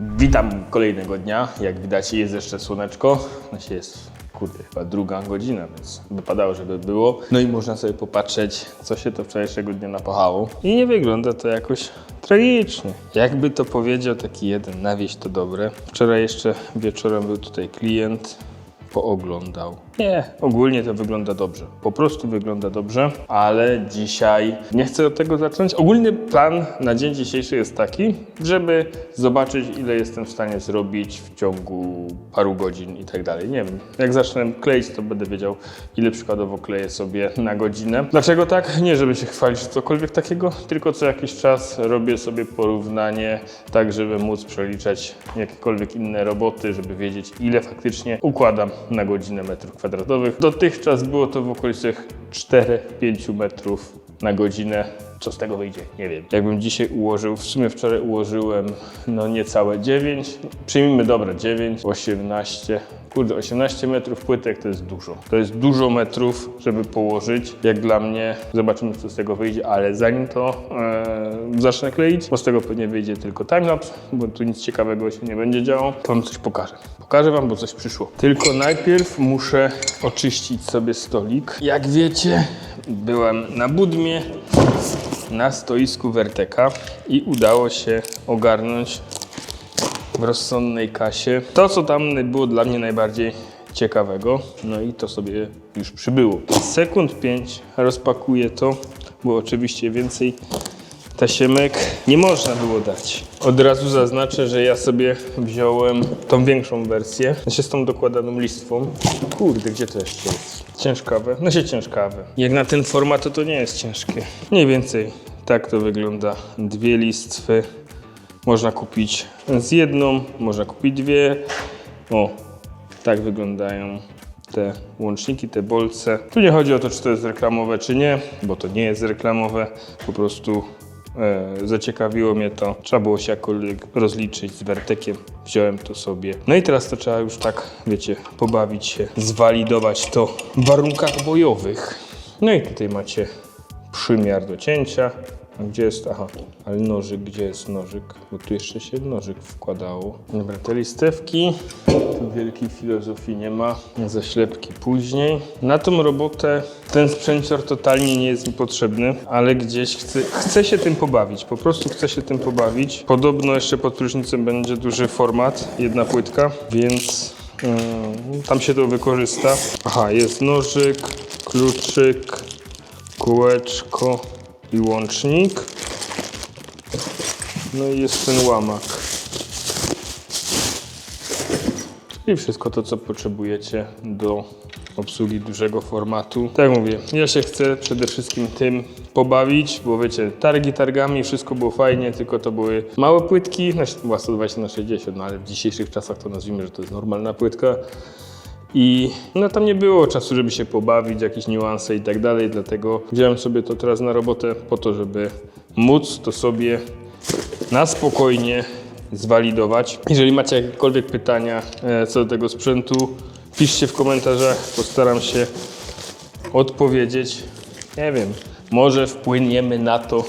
Witam kolejnego dnia. Jak widać jest jeszcze słoneczko. Znaczy jest, kurde, chyba druga godzina, więc wypadało, żeby było. No i można sobie popatrzeć, co się to wczorajszego dnia napachało. I nie wygląda to jakoś tragicznie. Jakby to powiedział taki jeden na wieś to dobre. Wczoraj jeszcze wieczorem był tutaj klient, pooglądał. Nie, ogólnie to wygląda dobrze. Po prostu wygląda dobrze, ale dzisiaj nie chcę od tego zacząć. Ogólny plan na dzień dzisiejszy jest taki, żeby zobaczyć, ile jestem w stanie zrobić w ciągu paru godzin i tak dalej. Nie wiem, jak zacznę kleić, to będę wiedział, ile przykładowo kleję sobie na godzinę. Dlaczego tak? Nie, żeby się chwalić czy cokolwiek takiego, tylko co jakiś czas robię sobie porównanie, tak żeby móc przeliczać jakiekolwiek inne roboty, żeby wiedzieć, ile faktycznie układam na godzinę metrów kwadratowych. Dotychczas było to w okolicach 4-5 metrów na godzinę. Co z tego wyjdzie? Nie wiem. Jakbym dzisiaj ułożył, w sumie wczoraj ułożyłem no niecałe 9, przyjmijmy dobra 9, 18, kurde 18 metrów płytek to jest dużo. To jest dużo metrów, żeby położyć. Jak dla mnie, zobaczymy co z tego wyjdzie, ale zanim to e, zacznę kleić, bo z tego pewnie wyjdzie tylko timelapse, bo tu nic ciekawego się nie będzie działo, to wam coś pokażę. Pokażę wam, bo coś przyszło. Tylko najpierw muszę oczyścić sobie stolik. Jak wiecie, byłem na Budmie, na stoisku Verteka i udało się ogarnąć w rozsądnej kasie to, co tam było dla mnie najbardziej ciekawego. No i to sobie już przybyło. Sekund 5 rozpakuję to, bo oczywiście więcej tasiemek nie można było dać. Od razu zaznaczę, że ja sobie wziąłem tą większą wersję, znaczy z tą dokładaną listwą. Kurde, gdzie to jeszcze jest? Ciężkawe? No się ciężkawe. Jak na ten format, to to nie jest ciężkie. Mniej więcej tak to wygląda. Dwie listwy. Można kupić z jedną, można kupić dwie. O, tak wyglądają te łączniki, te bolce. Tu nie chodzi o to, czy to jest reklamowe, czy nie, bo to nie jest reklamowe. Po prostu e, zaciekawiło mnie to. Trzeba było się jakkolwiek rozliczyć z Wertekiem. Wziąłem to sobie. No i teraz to trzeba już tak, wiecie, pobawić się, zwalidować to w warunkach bojowych. No i tutaj macie przymiar do cięcia. Gdzie jest? Aha, ale nożyk, gdzie jest nożyk? Bo tu jeszcze się nożyk wkładało. Dobra, te listewki. Tu wielkiej filozofii nie ma. Zaślepki później. Na tą robotę ten sprzęcior totalnie nie jest mi potrzebny, ale gdzieś chcę, chcę się tym pobawić. Po prostu chcę się tym pobawić. Podobno jeszcze pod prysznicem będzie duży format, jedna płytka, więc mm, tam się to wykorzysta. Aha, jest nożyk, kluczyk, kółeczko i łącznik. No i jest ten łamak. I wszystko to, co potrzebujecie do obsługi dużego formatu. Tak jak mówię, ja się chcę przede wszystkim tym pobawić, bo wiecie, targi targami, wszystko było fajnie, tylko to były małe płytki, znaczy była 120 na 60, no ale w dzisiejszych czasach to nazwijmy, że to jest normalna płytka. I no tam nie było czasu, żeby się pobawić, jakieś niuanse i tak dalej, dlatego wziąłem sobie to teraz na robotę po to, żeby móc to sobie na spokojnie zwalidować. Jeżeli macie jakiekolwiek pytania e, co do tego sprzętu, piszcie w komentarzach, postaram się odpowiedzieć. Nie wiem, może wpłyniemy na to,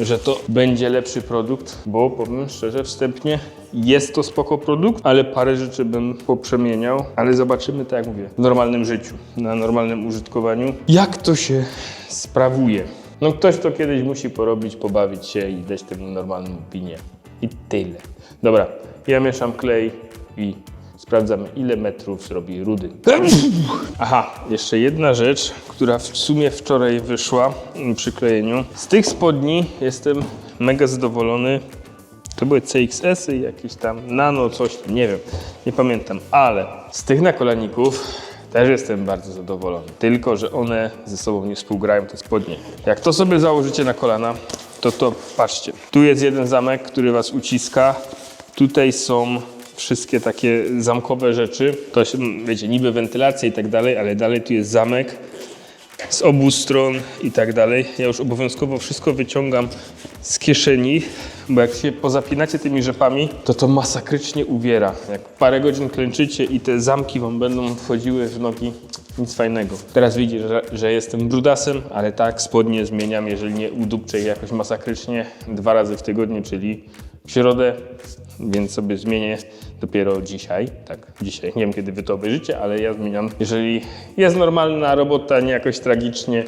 że to będzie lepszy produkt, bo powiem szczerze, wstępnie jest to spoko produkt, ale parę rzeczy bym poprzemieniał, ale zobaczymy, tak jak mówię, w normalnym życiu, na normalnym użytkowaniu, jak to się sprawuje. No ktoś to kiedyś musi porobić, pobawić się i dać temu normalną opinię. I tyle. Dobra, ja mieszam klej i sprawdzamy, ile metrów zrobi rudy. Aha, jeszcze jedna rzecz, która w sumie wczoraj wyszła przy klejeniu. Z tych spodni jestem mega zadowolony. To były CXS-y, jakieś tam nano, coś, nie wiem, nie pamiętam, ale z tych nakolaników też jestem bardzo zadowolony. Tylko, że one ze sobą nie współgrają, te spodnie. Jak to sobie założycie na kolana, to to patrzcie. Tu jest jeden zamek, który was uciska. Tutaj są wszystkie takie zamkowe rzeczy. To się, wiecie, niby wentylacja i tak dalej, ale dalej tu jest zamek z obu stron i tak dalej. Ja już obowiązkowo wszystko wyciągam z kieszeni, bo jak się pozapinacie tymi rzepami, to to masakrycznie uwiera. Jak parę godzin klęczycie i te zamki wam będą wchodziły w nogi, nic fajnego. Teraz widzicie, że, że jestem brudasem, ale tak, spodnie zmieniam, jeżeli nie udupczę jakoś masakrycznie dwa razy w tygodniu, czyli w środę, więc sobie zmienię dopiero dzisiaj. Tak, dzisiaj. Nie wiem, kiedy wy to obejrzycie, ale ja zmieniam. Jeżeli jest normalna robota, nie jakoś tragicznie,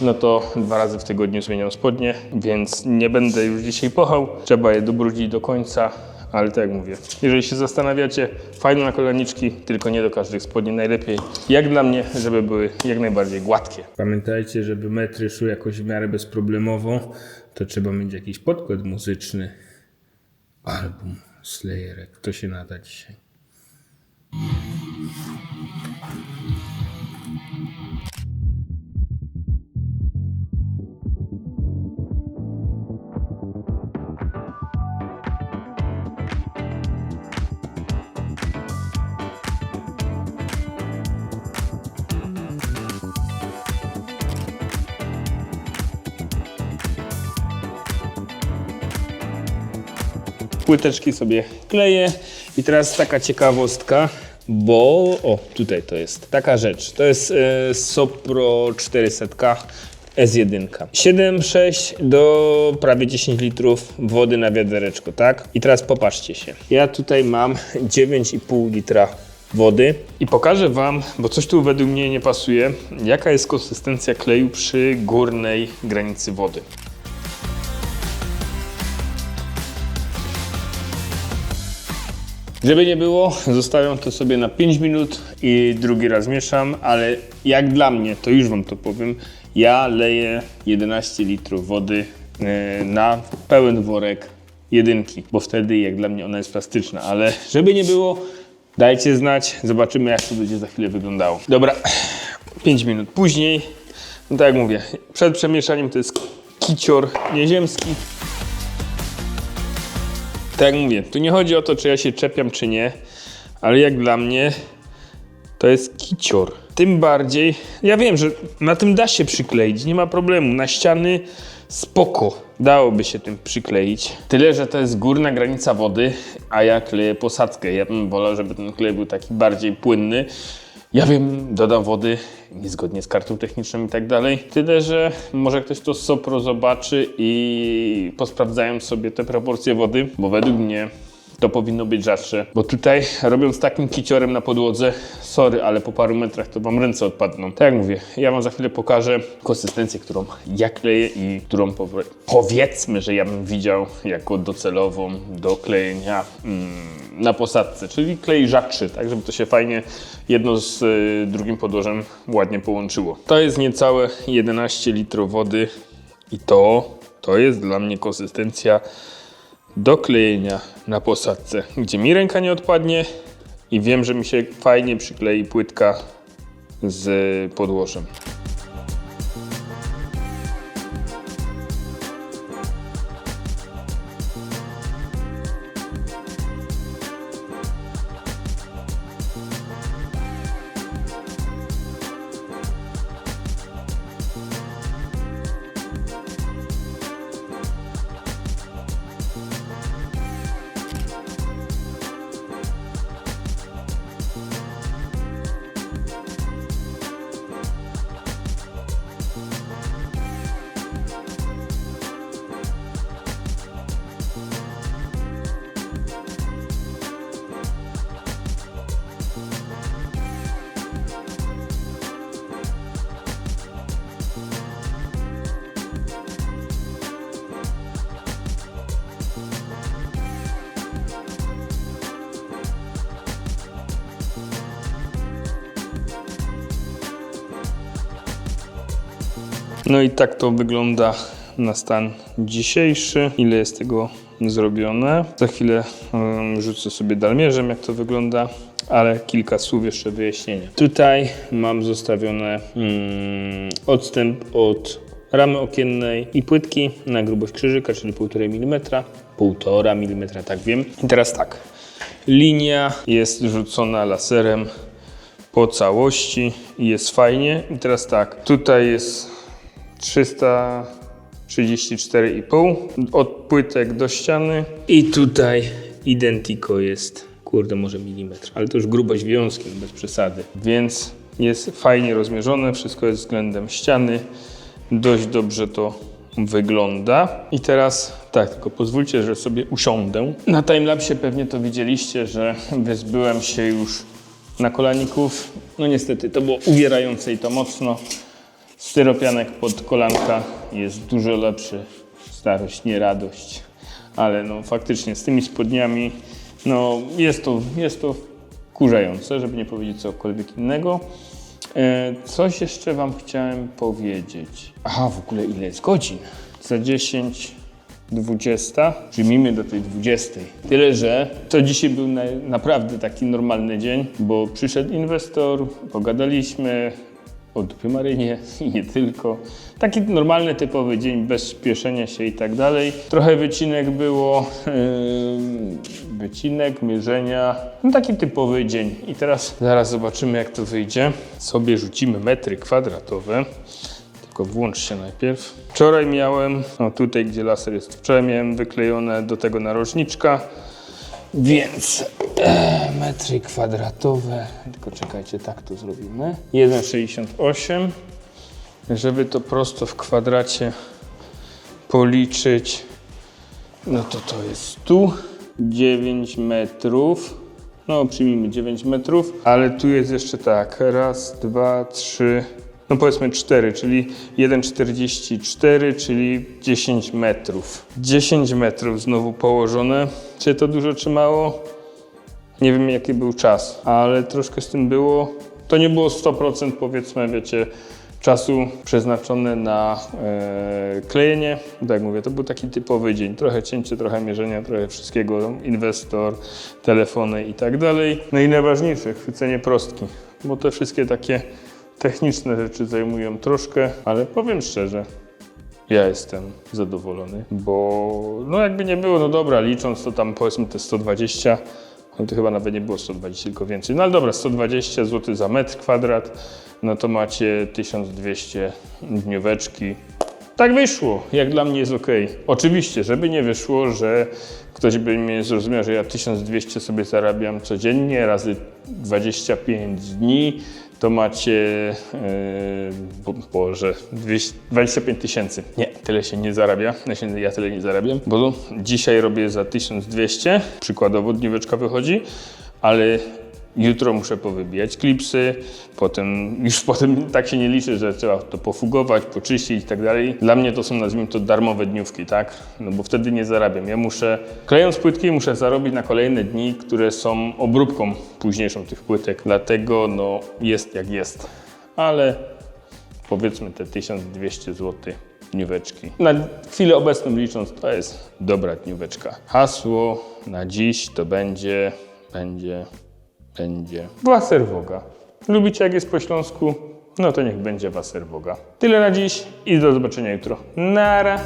no to dwa razy w tygodniu zmieniam spodnie, więc nie będę już dzisiaj pochał. Trzeba je dobrudzić do końca, ale tak jak mówię, jeżeli się zastanawiacie, fajne nakoleniczki, tylko nie do każdych spodni. Najlepiej, jak dla mnie, żeby były jak najbardziej gładkie. Pamiętajcie, żeby metry szły jakoś w miarę bezproblemowo, to trzeba mieć jakiś podkład muzyczny. Album Slayerek. To się nada dzisiaj. Płyteczki sobie kleję i teraz taka ciekawostka, bo o tutaj to jest taka rzecz. To jest e, Sopro 400 S1. 7,6 do prawie 10 litrów wody na wiadereczko, tak? I teraz popatrzcie się. Ja tutaj mam 9,5 litra wody i pokażę Wam, bo coś tu według mnie nie pasuje, jaka jest konsystencja kleju przy górnej granicy wody. Żeby nie było, zostawiam to sobie na 5 minut i drugi raz mieszam, ale jak dla mnie, to już Wam to powiem, ja leję 11 litrów wody e, na pełen worek jedynki, bo wtedy jak dla mnie ona jest plastyczna, ale żeby nie było, dajcie znać, zobaczymy jak to będzie za chwilę wyglądało. Dobra, 5 minut później, no tak jak mówię, przed przemieszaniem to jest kicior nieziemski, tak jak mówię, tu nie chodzi o to, czy ja się czepiam, czy nie, ale jak dla mnie to jest kicior. Tym bardziej, ja wiem, że na tym da się przykleić, nie ma problemu. Na ściany spoko, dałoby się tym przykleić. Tyle, że to jest górna granica wody, a ja kleję posadzkę. Ja bym wolał, żeby ten klej był taki bardziej płynny. Ja wiem, dodam wody niezgodnie z kartą techniczną i tak dalej. Tyle, że może ktoś to Sopro zobaczy i posprawdzają sobie te proporcje wody, bo według mnie to powinno być rzadsze. Bo tutaj robiąc takim kiciorem na podłodze, sorry, ale po paru metrach to wam ręce odpadną. Tak jak mówię, ja wam za chwilę pokażę konsystencję, którą ja kleję i którą powie- powiedzmy, że ja bym widział jako docelową do klejenia mm, na posadce, czyli klej rzadszy, tak żeby to się fajnie jedno z y, drugim podłożem ładnie połączyło. To jest niecałe 11 litrów wody i to, to jest dla mnie konsystencja do klejenia na posadce, gdzie mi ręka nie odpadnie i wiem, że mi się fajnie przyklei płytka z podłożem. No i tak to wygląda na stan dzisiejszy. Ile jest tego zrobione? Za chwilę um, rzucę sobie dalmierzem, jak to wygląda, ale kilka słów jeszcze wyjaśnienia. Tutaj mam zostawione mm, odstęp od ramy okiennej i płytki na grubość krzyżyka, czyli 1,5 mm. 1,5 mm, tak wiem. I teraz tak. Linia jest rzucona laserem po całości i jest fajnie. I teraz tak, tutaj jest 334,5 od płytek do ściany i tutaj Identico jest, kurde może milimetr, ale to już grubość wiązki, bez przesady. Więc jest fajnie rozmierzone, wszystko jest względem ściany. Dość dobrze to wygląda. I teraz tak, tylko pozwólcie, że sobie usiądę. Na timelapsie pewnie to widzieliście, że wyzbyłem się już na kolaników. No niestety to było uwierające i to mocno. Styropianek pod kolanka jest dużo lepszy. Starość, nie radość. Ale no faktycznie z tymi spodniami no jest to, jest to kurzające, żeby nie powiedzieć cokolwiek innego. E, Coś jeszcze Wam chciałem powiedzieć. Aha, w ogóle ile jest godzin? Za 10, 20, przyjmijmy do tej 20. Tyle, że to dzisiaj był na, naprawdę taki normalny dzień, bo przyszedł inwestor, pogadaliśmy o Marynie i nie tylko. Taki normalny, typowy dzień, bez spieszenia się i tak dalej. Trochę wycinek było, yy, wycinek, mierzenia, no taki typowy dzień. I teraz zaraz zobaczymy jak to wyjdzie. Sobie rzucimy metry kwadratowe. Tylko włącz się najpierw. Wczoraj miałem, no tutaj gdzie laser jest, wczoraj miałem wyklejone do tego narożniczka, więc e, metry kwadratowe, tylko czekajcie, tak to zrobimy. 1,68, żeby to prosto w kwadracie policzyć, no to to jest tu 9 metrów. No, przyjmijmy 9 metrów, ale tu jest jeszcze tak. Raz, dwa, trzy, no powiedzmy 4, czyli 1,44, czyli 10 metrów. 10 metrów znowu położone. Czy to dużo, czy mało? Nie wiem, jaki był czas, ale troszkę z tym było. To nie było 100% powiedzmy, wiecie, czasu przeznaczone na e, klejenie. Tak jak mówię, to był taki typowy dzień. Trochę cięcie, trochę mierzenia, trochę wszystkiego. Inwestor, telefony i tak dalej. No i najważniejsze, chwycenie prostki, bo te wszystkie takie techniczne rzeczy zajmują troszkę, ale powiem szczerze, ja jestem zadowolony, bo no jakby nie było, no dobra, licząc to tam powiedzmy te 120, no to chyba nawet nie było 120, tylko więcej. No ale dobra, 120 zł za metr kwadrat, no to macie 1200 dnióweczki. Tak wyszło, jak dla mnie jest ok. Oczywiście, żeby nie wyszło, że ktoś by mnie zrozumiał, że ja 1200 sobie zarabiam codziennie razy 25 dni, to macie, yy, bo, Boże, 200, 25 tysięcy. Nie, tyle się nie zarabia, ja tyle nie zarabiam, bo dzisiaj robię za 1200, przykładowo dnióweczka wychodzi, ale jutro muszę powybijać klipsy, potem już potem tak się nie liczy, że trzeba to pofugować, poczyścić i tak dalej. Dla mnie to są nazwijmy to darmowe dniówki, tak? No bo wtedy nie zarabiam. Ja muszę, klejąc płytki, muszę zarobić na kolejne dni, które są obróbką późniejszą tych płytek. Dlatego no jest jak jest. Ale powiedzmy te 1200 zł dnióweczki. Na chwilę obecną licząc, to jest dobra dnióweczka. Hasło na dziś to będzie, będzie, będzie Wasserwoga. Lubicie jak jest po śląsku? No to niech będzie Wasserwoga. Tyle na dziś i do zobaczenia jutro. Nara!